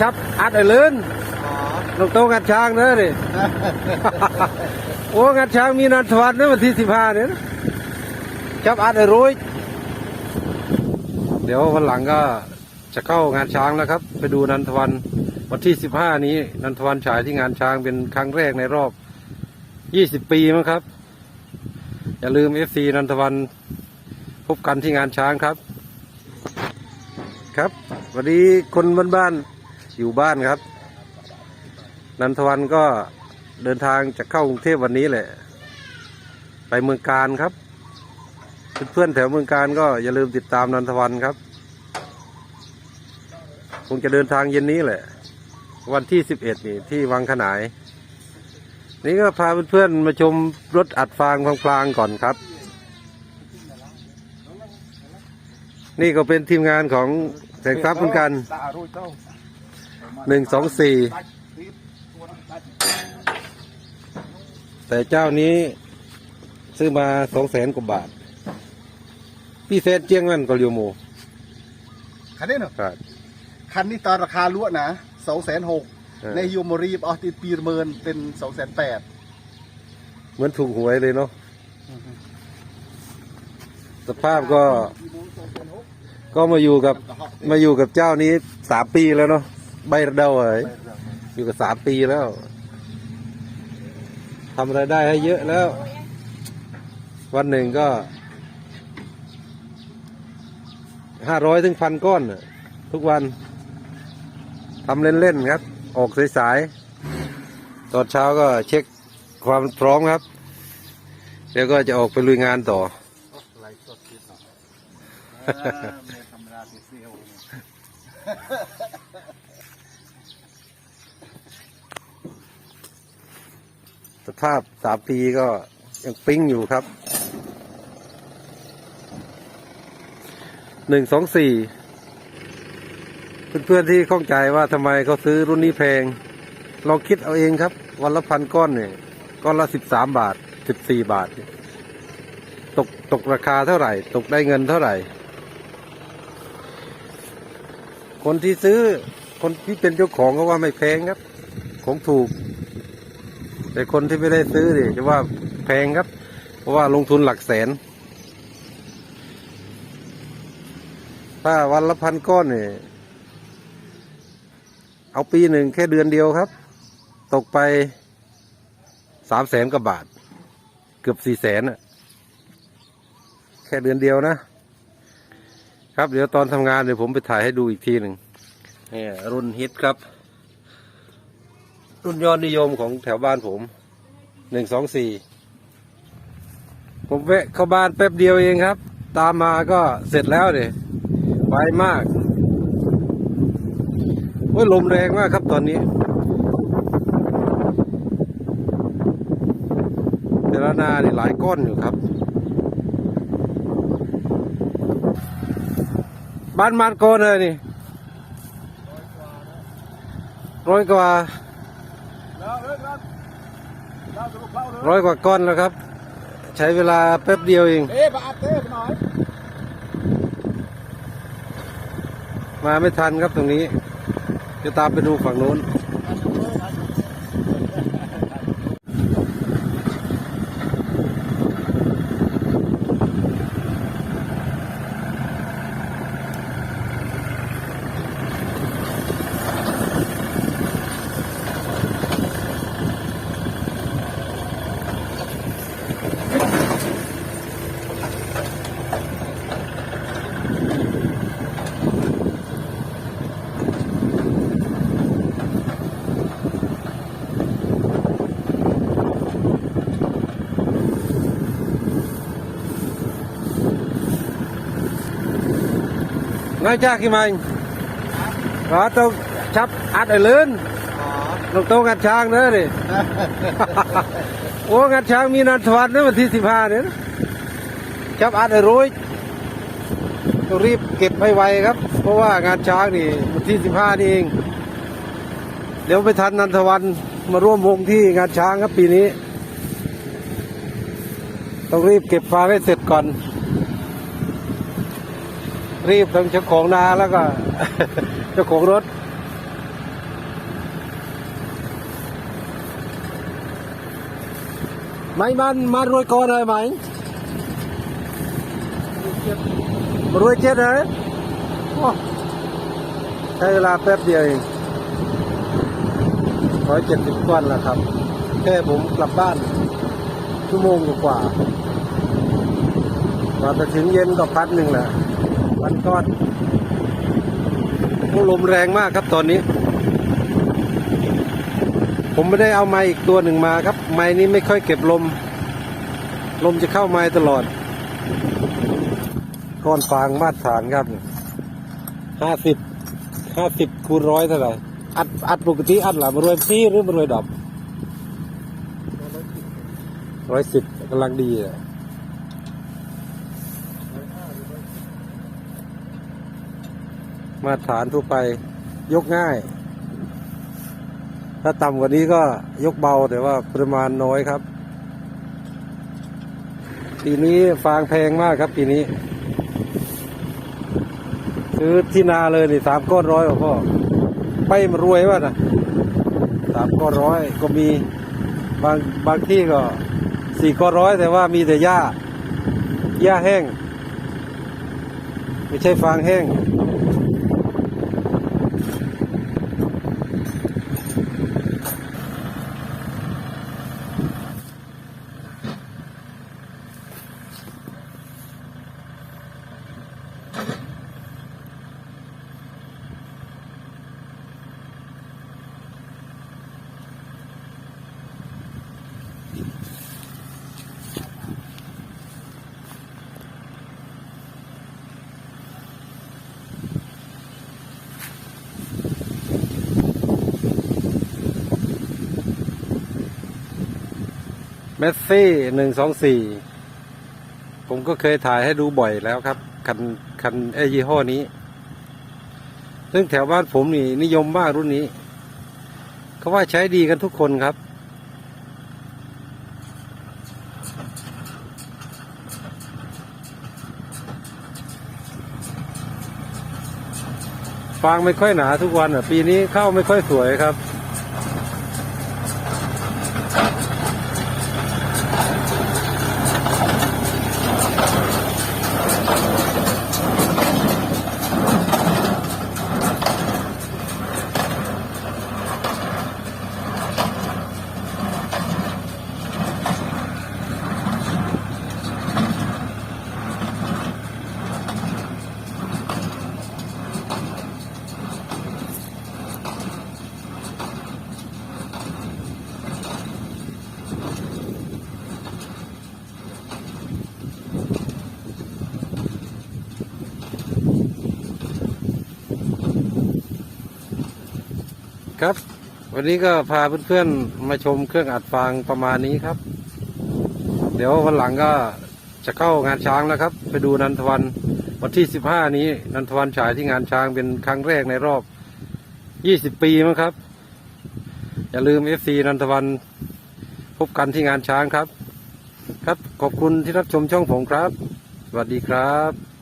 ชับอัดไอ้เลื่นอ๋อลงโต๊ะงัดช้างเนอะดิโอ้งัดช้างมีนันทวันเนอะวันที่สิบห้าเนี่ยนะชับอัดไอ้รุ้ยเดี๋ยววันหลังก็จะเข้างานช้างแล้วครับ ไปดูนันทวันวันที่สิบห้านี้ นันทวันฉายที่งานช้างเป็นครั้งแรกในรอบยี่สิบปีมั้งครับ อย่าลืมเอฟซีนันทวันพบกันที่งานช้างครับ ครับวันนี้คนบ้านๆ อยู่บ้านครับ นันทวันก็เดินทางจะเข้ากรุงเทพวันนี้แหละ ไปเมืองการครับ เพื่อนๆแถวเมืองการก็อย่าลืมติดตามนันทวันครับ คงจะเดินทางเย็นนี้แหละ วันที่สิบเอ็ดนี่ที่วังขนาย นี่ก็พาเพื่อนๆมาชมรถอัดฟางพลางๆก่อนครับ นี่ก็เป็นทีมงานของแสงทรัพย์เหมือนกันตาร หนึ่งสองสี่ตัดคลิปตัวนั้นตัดแต่เจ้านี้ซื้อมาสองแสนกว่าบาท พี่เซนเจียงนั่นก็เรียวโมคันนี้เนอะครับ คันนี้ตอนราคาลวนะสองแสนหกเออในยูโมรีบออติปีเมินเป็นสองแสนแปดเหมือนถูกหวยเลยเนาะสภาพก็ ก็มาอยู่กับมาอยู่กับเจ้านี้สามปีแล้วเนาะ ใบระเดาเอ๋ยอยู่กับสามปีแล้วทำรายได้ให้เยอะแล้ว วันหนึ่งก็ห้าร้อยถึงพันก้อนทุกวันทำเล่น ๆ ครับ ออกสายๆตอนเช้าก็เช็คความพร้อมครับเดี๋ยวก็จะออกไปลุยงานต่อ ไลฟ์ สภาพสามปีก็ยังปิ้งอยู่ครับหนึ่งสองสี่เพื่อนๆที่ข้องใจว่าทำไมเขาซื้อรุ่นนี้แพง ลองคิดเอาเองครับ วันละพันก้อนเนี่ยก้อนละสิบสามบาทสิบสี่บาท ตกตกราคาเท่าไหร่ ตกได้เงินเท่าไหร่ คนที่ซื้อคนที่เป็นเจ้าของเขาว่าไม่แพงครับ ของถูก แต่คนที่ไม่ได้ซื้อเนี่ยจะว่าแพงครับ เพราะว่าลงทุนหลักแสน ถ้าวันละพันก้อนเนี่ยเอาปีหนึ่งแค่เดือนเดียวครับ ตกไปสามแสนกว่าบาท เกือบสี่แสนอะแค่เดือนเดียวนะ ครับเดี๋ยวตอนทำงานเดี๋ยวผมไปถ่ายให้ดูอีกทีหนึ่งเนี่ยรุ่นฮิตครับ รุ่นยอดนิยมของแถวบ้านผมหนึ่งสองสี่ผมแวะเข้าบ้านแป๊บเดียวเองครับ ตามมาก็เสร็จแล้วเดยไวมากโอ้ยลมแรงมากครับตอนนี้ แต่ละนานี่หลายก้อนอยู่ครับ บ้านมันโกนเลยนี่ร้อยกว่าแล้วเลยค รับแล้วสรุปเล่าเลยร้อยกว่าก้อนแล้วครับ ใช้เวลาแป๊บเดียวเองเอ๊ะปะอัดเต้ไปหน่อยมาไม่ทันครับตรงนี้ จะตามไปดูฝั่งโน้น ง่ายจากกี่มันก็ต้องชับอัดไอ้เลื่น อ๋อ ลงโต๊ะงัดช้างเนอะดิ โอ้งัด ช้างมีนันทวันเนอะวันที่สิบห้าเนี่ยนะชับอัดไอ้รุ้ยต้องรีบเก็บให้ไวครับ เพราะว่างานช้างนี่วันที่สิบห้านี่เอง เดี๋ยวไปทันนันทวันมาร่วมวงที่งานช้างครับปีนี้ ต้องรีบเก็บฟางให้เสร็จก่อน รีบทั้งเจ้าของนาแล้วก็ เจ้าของรถ ไม่มันมารวยก่อนเลยไหมรวยเจ็ดเลยใช้เวลาแป๊บเดียวเองร้อยเจ็ดสิบก้อนแล้วครับ แค่ผมกลับบ้าน ชั่วโมงกว่ามาจะถึงเย็นก็พัดหนึ่งแหละันก้อนลมแรงมากครับตอนนี้ ผมไม่ได้เอาไม้อีกตัวหนึ่งมาครับ ไม้นี้ไม่ค่อยเก็บลม ลมจะเข้าไม้ตลอด ก้อนฟางมาตรฐานครับห้าสิบห้าสิบคูณร้อยเท่าไหร่อัดอัดปกติอัดหล่ะมารวยพี่หรือมารวยดอกร้อยสิบกำลังดีอะ มาตรฐานทั่วไปยกง่าย ถ้าต่ำกว่านี้ก็ยกเบาแต่ว่าปริมาณน้อยครับ ปีนี้ฟางแพงมากครับปีนี้ ซื้อที่นาเลยนี่สามก้อนร้อยพ่อไปมารวยวะนะสามก้อนร้อยก็มีบางบางที่ก็สี่ก้อนร้อยแต่ว่ามีแต่หญ้าหญ้าแห้ง ไม่ใช่ฟางแห้ง เมสซี่หนึ่งสองสี่ผมก็เคยถ่ายให้ดูบ่อยแล้วครับ คันคันไอยี่ห้อนี้ ซึ่งแถวบ้านผมนี่นิยมมากรุ่นนี้ เขาว่าใช้ดีกันทุกคนครับ ฟางไม่ค่อยหนาทุกวันอะ ปีนี้เข้าไม่ค่อยสวยครับ ครับ วันนี้ก็พาเพื่อนๆมาชมเครื่องอัดฟางประมาณนี้ครับ เดี๋ยววันหลังก็จะเข้างานช้างแล้วครับ ไปดูนันทวันวันที่สิบห้านี้ นันทวันฉายที่งานช้างเป็นครั้งแรกในรอบยี่สิบปีมั้งครับ อย่าลืมเอฟซีนันทวันพบกันที่งานช้างครับ ครับขอบคุณที่รับชมช่องผมครับ สวัสดีครับ